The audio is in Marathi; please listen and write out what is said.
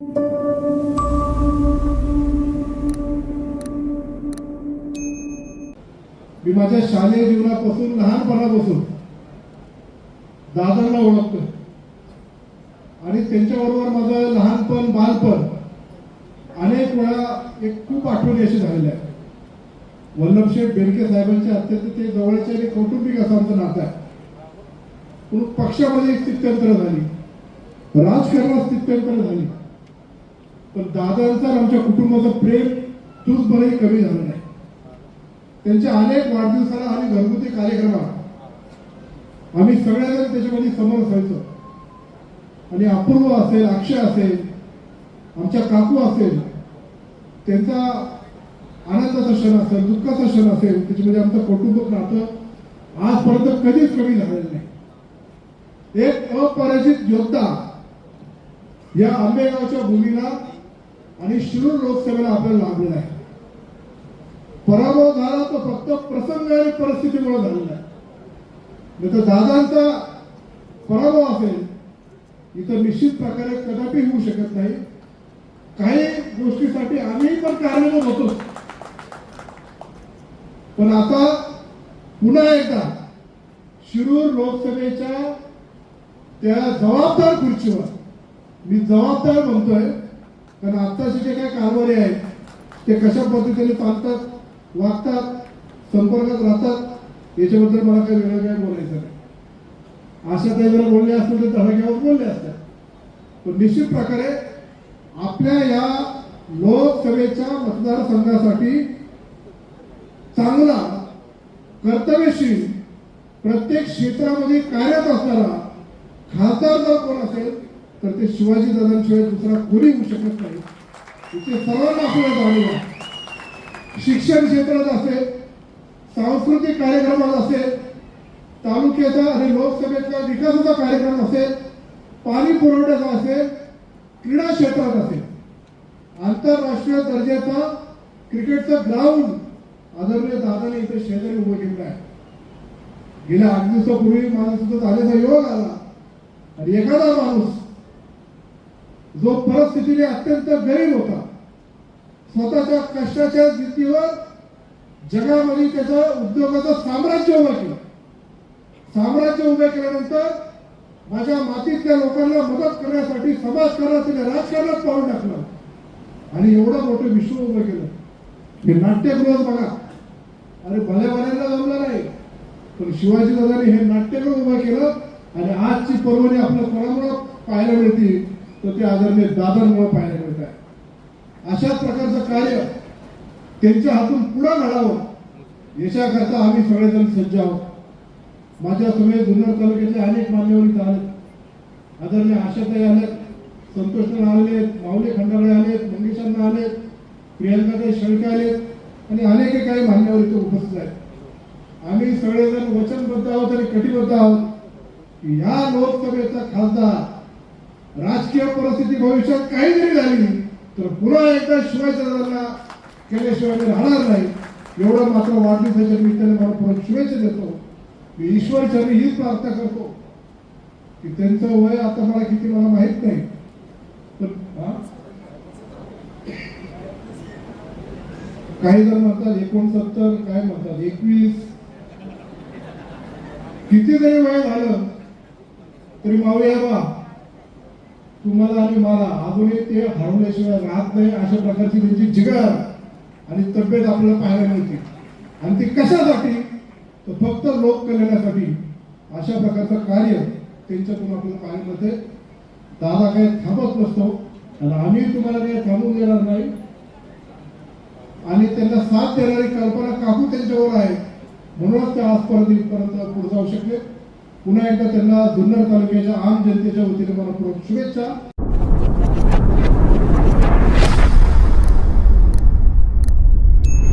मी माझ्या शालेय जीवनापासून लहानपणापासून दादरला ओळखतो आणि त्यांच्याबरोबर माझं लहानपण बालपण अनेक वेळा एक खूप आठवणी अशी झालेल्या आहे वल्लभशेठ बेडके साहेबांच्या अत्यंत ते जवळचे आणि कौटुंबिक असं आमचं नातं आहे. पण पक्षामध्ये एक स्थित्यंतर झाली. राजकारणात स्थित्यंतर झाली. पण दादांचा आमच्या कुटुंबाचं प्रेम तूच बरंही कमी झालं नाही. त्यांच्या अनेक वाढदिवसाला आणि घरगुती कार्यक्रमात आम्ही सगळ्याजण त्याच्यामध्ये समोर असायचो. आणि अपूर्व असेल अक्षय असेल आमच्या काकू असेल त्यांचा आनंदाचा क्षण असेल दुःखाचा क्षण असेल त्याच्यामध्ये आमचं कौटुंबिक नातं आजपर्यंत कधीच कमी झालेलं नाही. एक अपराजित योद्धा या आंबेगावच्या भूमीला आणि शिरूर लोकसभेला आपल्याला लाभलेला आहे. पराभव झाला तो फक्त प्रसंग आणि परिस्थितीमुळे झालेला आहे. नाही तर दादांचा पराभव असेल इथं निश्चित प्रकारे कदापि होऊ शकत नाही. काही गोष्टीसाठी आम्ही पण कारणीभूत होतो. पण आता पुन्हा एकदा शिरूर लोकसभेच्या त्या जबाबदार खुर्चीवर मी जबाबदार म्हणतोय कारण आत्ताचे जे काही कारभारी आहेत ते कशा पद्धतीने चालतात वागतात संपर्कात राहतात याच्याबद्दल मला काही वेगळं काही बोलायचं नाही. अशा काही जर बोलले असतील तर धडाक्यावर बोलले असतात पण निश्चित प्रकारे आपल्या या लोकसभेच्या मतदारसंघासाठी चांगला कर्तव्यशील प्रत्येक क्षेत्रामध्ये कार्यरत असणारा खासदार जर कोण असेल तर ते शिवाजी दादांशिवाय दुसरा कोणी होऊ शकत नाही. इथे सर्वांना आपल्याला जाणीव आहे शिक्षण क्षेत्रात असेल सांस्कृतिक कार्यक्रमात असेल तालुक्याचा आणि लोकसभेचा विकासाचा कार्यक्रम असेल पाणी पुरवठ्याचा असेल क्रीडा क्षेत्रात असेल आंतरराष्ट्रीय दर्जाचा क्रिकेटचा ग्राउंड आदरणीय दादाने इथे शेजारी उभं केलं आहे. गेल्या आठ दिवसापूर्वी मला सुद्धा झाल्याचा योग आला. आणि एखादा माणूस जो परिस्थितीने अत्यंत गरीब होता स्वतःच्या कष्टाच्या जिद्दीवर जगामध्ये त्याचं उद्योगाचं साम्राज्य उभं केलं. साम्राज्य उभे केल्यानंतर माझ्या मातीतल्या लोकांना मदत करण्यासाठी समाजकारणासाठी राजकारणात पाहून टाकलं. आणि एवढं मोठं विश्व उभं केलं. हे नाट्यगृहच बघा. अरे भल्या भल्याला जमलं नाही पण शिवाजी दादाने हे नाट्यगृह उभं केलं आणि आजची पर्वणी आपल्या परंपरा पाहायला मिळते. तर ते आदरणीय दादांमुळे पाहायला मिळत आहे. अशाच प्रकारचं कार्य त्यांच्या हातून पुढं घडावं याच्याकरता आम्ही सगळेजण सज्ज आहोत. माझ्या सगळे जुन्नर तालुक्यातले अनेक मान्यवर इथं आलेत आदरणीय आशाताई आलेत संतोषला आले माऊली खंडाळे आलेत मंगेशांना आलेत प्रियंकाताई शेळके आलेत आणि अनेक काही मान्यवर इथे उपस्थित आहेत. आम्ही सगळेजण वचनबद्ध आहोत आणि कटिबद्ध आहोत. या लोकसभेचा खासदार राजकीय परिस्थिती भविष्यात काही जरी झाली तर पुन्हा एकदा शिवाजी केल्याशिवाय राहणार नाही. एवढं मात्र वाढदिवसाच्या निमित्ताने मला परत शुभेच्छा देतो. मी ईश्वर चरणी हीच प्रार्थना करतो. की त्यांचं वय आता मला किती मला माहीत नाही. काही जण म्हणतात एकोणसत्तर काय म्हणतात एकवीस? किती जरी वय झालं तरी माऊया बा तुम्हाला आणि मला अजूनही ते हरवल्याशिवाय राहत नाही अशा प्रकारची त्यांची जिगर आणि तब्येत आपल्याला पाहायला मिळते. आणि ती कशासाठी? तर फक्त लोक कल्याणासाठी अशा प्रकारचं कार्य त्यांच्याकडून आपल्याला पाहायला मिळते. दादा काही थांबत नसतो आणि आम्ही तुम्हाला काही थांबून देणार नाही. आणि त्यांना साथ देणारी कल्पना काकू त्यांच्यावर आहे? म्हणूनच ते आजपर्यंत इथपर्यंत पुढे जाऊ शकले. पुन्हा एकदा त्यांना जुन्नर तालुक्याच्या आम जनतेच्या वतीने मला शुभेच्छा.